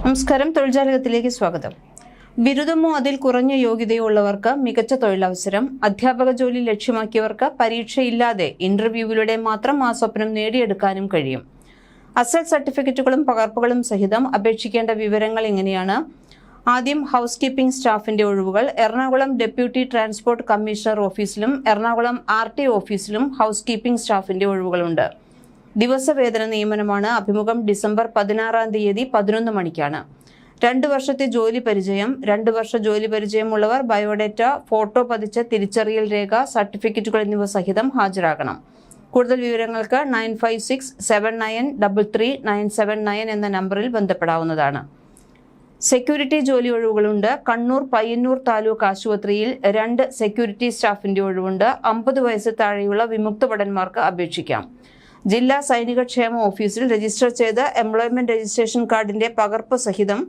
നമസ്കാരം. തൊഴിൽജാലകത്തിലേക്ക് സ്വാഗതം. ബിരുദമോ അതിൽ കുറഞ്ഞ യോഗ്യതയോ ഉള്ളവർക്ക് മികച്ച തൊഴിലവസരം അധ്യാപക ജോലി ലക്ഷ്യമാക്കിയവർക്ക് പരീക്ഷയില്ലാതെ ഇന്റർവ്യൂവിലൂടെ മാത്രം ആ സ്വപ്നം നേടിയെടുക്കാനും കഴിയും. അസൽ സർട്ടിഫിക്കറ്റുകളും പകർപ്പുകളും സഹിതം അപേക്ഷിക്കേണ്ട വിവരങ്ങൾ ഇങ്ങനെയാണ് ആദ്യം ഹൗസ് കീപ്പിംഗ് സ്റ്റാഫിന്റെ ഒഴിവുകൾ. എറണാകുളം ഡെപ്യൂട്ടി ട്രാൻസ്പോർട്ട് കമ്മീഷണർ ഓഫീസിലും എറണാകുളം ആർ ടി ഓഫീസിലും ഹൗസ് കീപ്പിംഗ് സ്റ്റാഫിന്റെ ഒഴിവുകളുണ്ട്. ദിവസവേതന നിയമനമാണ് അഭിമുഖം ഡിസംബർ പതിനാറാം തീയതി പതിനൊന്ന് മണിക്കാണ്. രണ്ട് വർഷത്തെ ജോലി പരിചയം രണ്ട് വർഷ ജോലി പരിചയമുള്ളവർ ബയോഡേറ്റ ഫോട്ടോ പതിച്ച തിരിച്ചറിയൽ രേഖ സർട്ടിഫിക്കറ്റുകൾ എന്നിവ സഹിതം ഹാജരാകണം. കൂടുതൽ വിവരങ്ങൾക്ക് nine five six seven nine double three nine seven nine എന്ന നമ്പറിൽ ബന്ധപ്പെടാവുന്നതാണ്. സെക്യൂരിറ്റി ജോലി ഒഴിവുകളുണ്ട്. കണ്ണൂർ പയ്യന്നൂർ താലൂക്ക് ആശുപത്രിയിൽ രണ്ട് സെക്യൂരിറ്റി സ്റ്റാഫിന്റെ ഒഴിവുണ്ട്. അമ്പത് വയസ്സ് താഴെയുള്ള വിമുക്ത ഭടന്മാർക്ക് അപേക്ഷിക്കാം. ജില്ലാ സൈനിക ക്ഷേമ ഓഫീസിൽ രജിസ്റ്റർ ചെയ്ത എംപ്ലോയ്മെന്റ് രജിസ്ട്രേഷൻ കാർഡിന്റെ പകർപ്പ് സഹിതം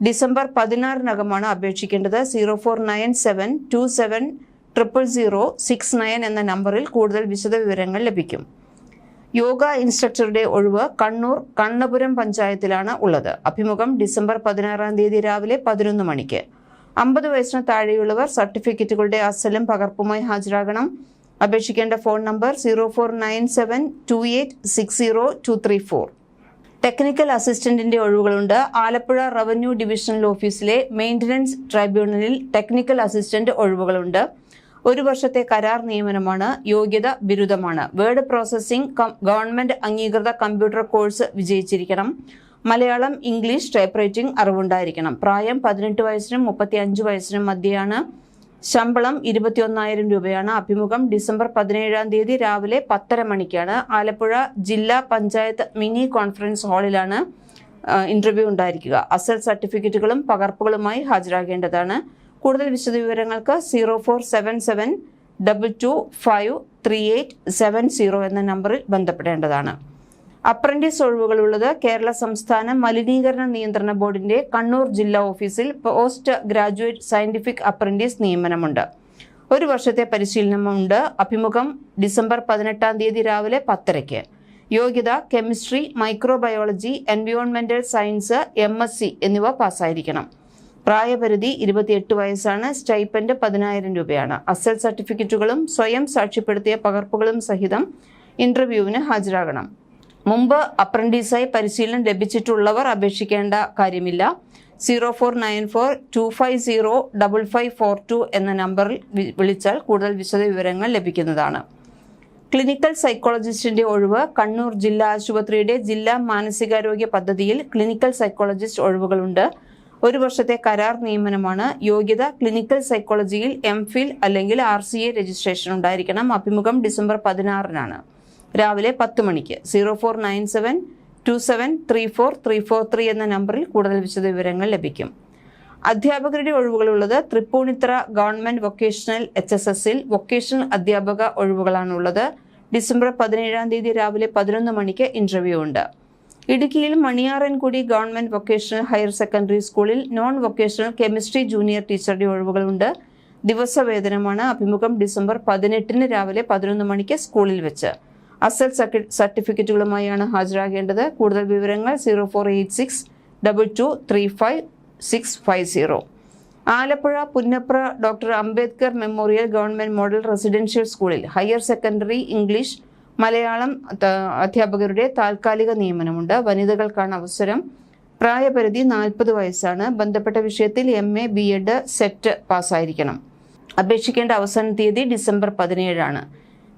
ഡിസംബർ പതിനാറിനകമാണ് അപേക്ഷിക്കേണ്ടത്. Zero four nine seven two seven triple zero six nine എന്ന നമ്പറിൽ കൂടുതൽ വിശദവിവരങ്ങൾ ലഭിക്കും. യോഗ ഇൻസ്ട്രക്ടറുടെ ഒഴിവ് കണ്ണൂർ കണ്ണപുരം പഞ്ചായത്തിലാണ് ഉള്ളത്. അഭിമുഖം ഡിസംബർ പതിനാറാം തീയതി രാവിലെ പതിനൊന്ന് മണിക്ക്. അമ്പത് വയസ്സിന് താഴെയുള്ളവർ സർട്ടിഫിക്കറ്റുകളുടെ അസലും പകർപ്പുമായി ഹാജരാകണം. അപേക്ഷിക്കേണ്ട phone number zero four nine seven two eight six zero two three four. Technical അസിസ്റ്റന്റിന്റെ ഒഴിവുകളുണ്ട്. ആലപ്പുഴ റവന്യൂ ഡിവിഷണൽ ഓഫീസിലെ മെയിന്റനൻസ് ട്രൈബ്യൂണലിൽ ടെക്നിക്കൽ അസിസ്റ്റന്റ് ഒഴിവുകളുണ്ട്. ഒരു വർഷത്തെ കരാർ നിയമനമാണ്. യോഗ്യത ബിരുദമാണ്. വേർഡ് പ്രോസസ്സിംഗ് ഗവൺമെന്റ് അംഗീകൃത കമ്പ്യൂട്ടർ കോഴ്സ് വിജയിച്ചിരിക്കണം. മലയാളം ഇംഗ്ലീഷ് ടൈപ്പ് റൈറ്റിംഗ് അറിവുണ്ടായിരിക്കണം. പ്രായം പതിനെട്ട് വയസ്സിനും മുപ്പത്തി അഞ്ച് വയസ്സിനും മധ്യയാണ് ശമ്പളം ഇരുപത്തിയൊന്നായിരം രൂപയാണ്. അഭിമുഖം ഡിസംബർ പതിനേഴാം തീയതി രാവിലെ പത്തര മണിക്കാണ്. ആലപ്പുഴ ജില്ലാ പഞ്ചായത്ത് മിനി കോൺഫറൻസ് ഹാളിലാണ് ഇന്റർവ്യൂ ഉണ്ടായിരിക്കുക. അസൽ സർട്ടിഫിക്കറ്റുകളും പകർപ്പുകളുമായി ഹാജരാകേണ്ടതാണ്. കൂടുതൽ വിശദവിവരങ്ങൾക്ക് zero four seven seven double two five three eight seven zero എന്ന നമ്പറിൽ ബന്ധപ്പെടേണ്ടതാണ്. അപ്രന്റീസ് ഒഴിവുകളുള്ളത് കേരള സംസ്ഥാന മലിനീകരണ നിയന്ത്രണ ബോർഡിന്റെ കണ്ണൂർ ജില്ലാ ഓഫീസിൽ പോസ്റ്റ് ഗ്രാജുവേറ്റ് സയന്റിഫിക് അപ്രന്റീസ് നിയമനമുണ്ട്. ഒരു വർഷത്തെ പരിശീലനമുണ്ട്. അഭിമുഖം ഡിസംബർ പതിനെട്ടാം തീയതി രാവിലെ പത്തരയ്ക്ക്. യോഗ്യത കെമിസ്ട്രി മൈക്രോബയോളജി എൻവയോൺമെന്റൽ സയൻസ് എം എസ് സി എന്നിവ പാസ്സായിരിക്കണം. പ്രായപരിധി ഇരുപത്തിയെട്ട് വയസ്സാണ്. സ്റ്റൈപ്പൻഡ് പതിനായിരം രൂപയാണ്. അസൽ സർട്ടിഫിക്കറ്റുകളും സ്വയം സാക്ഷ്യപ്പെടുത്തിയ പകർപ്പുകളും സഹിതം ഇന്റർവ്യൂവിന് ഹാജരാകണം. മുമ്പ് അപ്രന്റീസായി പരിശീലനം ലഭിച്ചിട്ടുള്ളവർ അപേക്ഷിക്കേണ്ട കാര്യമില്ല. Zero four nine four two five zero double five four two എന്ന നമ്പറിൽ വിളിച്ചാൽ കൂടുതൽ വിശദ വിവരങ്ങൾ ലഭിക്കുന്നതാണ്. ക്ലിനിക്കൽ സൈക്കോളജിസ്റ്റിന്റെ ഒഴിവ് കണ്ണൂർ ജില്ലാ ആശുപത്രിയുടെ ജില്ലാ മാനസികാരോഗ്യ പദ്ധതിയിൽ ക്ലിനിക്കൽ സൈക്കോളജിസ്റ്റ് ഒഴിവുകളുണ്ട്. ഒരു വർഷത്തെ കരാർ നിയമനമാണ്. യോഗ്യത ക്ലിനിക്കൽ സൈക്കോളജിയിൽ എം അല്ലെങ്കിൽ ആർ സി എ രജിസ്ട്രേഷൻ ഉണ്ടായിരിക്കണം. അഭിമുഖം ഡിസംബർ പതിനാറിനാണ്. രാവിലെ പത്ത് മണിക്ക്. Zero four nine seven two seven three four three four three എന്ന നമ്പറിൽ കൂടുതൽ വിശദവിവരങ്ങൾ ലഭിക്കും. അധ്യാപകരുടെ ഒഴിവുകളുള്ളത് Tripunithura government vocational H S എസിൽ വൊക്കേഷണൽ അധ്യാപക ഒഴിവുകളാണുള്ളത്. ഡിസംബർ പതിനേഴാം തീയതി രാവിലെ പതിനൊന്ന് മണിക്ക് ഇന്റർവ്യൂ ഉണ്ട്. ഇടുക്കിയിൽ Maniyarankudi government vocational higher secondary സ്കൂളിൽ നോൺ വൊക്കേഷണൽ കെമിസ്ട്രി ജൂനിയർ ടീച്ചറുടെ ഒഴിവുകളുണ്ട്. ദിവസവേതനമാണ് അഭിമുഖം ഡിസംബർ പതിനെട്ടിന് രാവിലെ പതിനൊന്ന് മണിക്ക് സ്കൂളിൽ വെച്ച്. അസൽ സർട്ടിഫിക്കറ്റുകളുമായാണ് ഹാജരാകേണ്ടത്. കൂടുതൽ വിവരങ്ങൾ zero four eight six double two three five six five zero Alappuzha Punnapra doctor Ambedkar memorial government model residential സ്കൂളിൽ ഹയർ സെക്കൻഡറി ഇംഗ്ലീഷ് മലയാളം അധ്യാപകരുടെ താൽക്കാലിക നിയമനമുണ്ട്. വനിതകൾക്കാണ് അവസരം. പ്രായപരിധി നാൽപ്പത് വയസ്സാണ്. ബന്ധപ്പെട്ട വിഷയത്തിൽ M A B Ed SET പാസ്സായിരിക്കണം അപേക്ഷിക്കേണ്ട അവസാന തീയതി ഡിസംബർ പതിനേഴാണ്.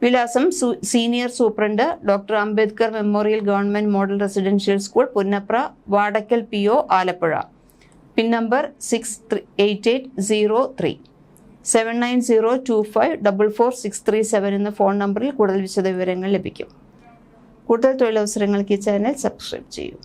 വിലാസം senior superintendent doctor Ambedkar memorial government model residential school Punnapra Vadakkal P O Alappuzha. Pin number six three eight eight zero three. Seven nine zero two five double four six three seven എന്ന phone നമ്പറിൽ കൂടുതൽ വിശദവിവരങ്ങൾ ലഭിക്കും. കൂടുതൽ തൊഴിലവസരങ്ങൾക്ക് ഈ channel subscribe ചെയ്യൂ.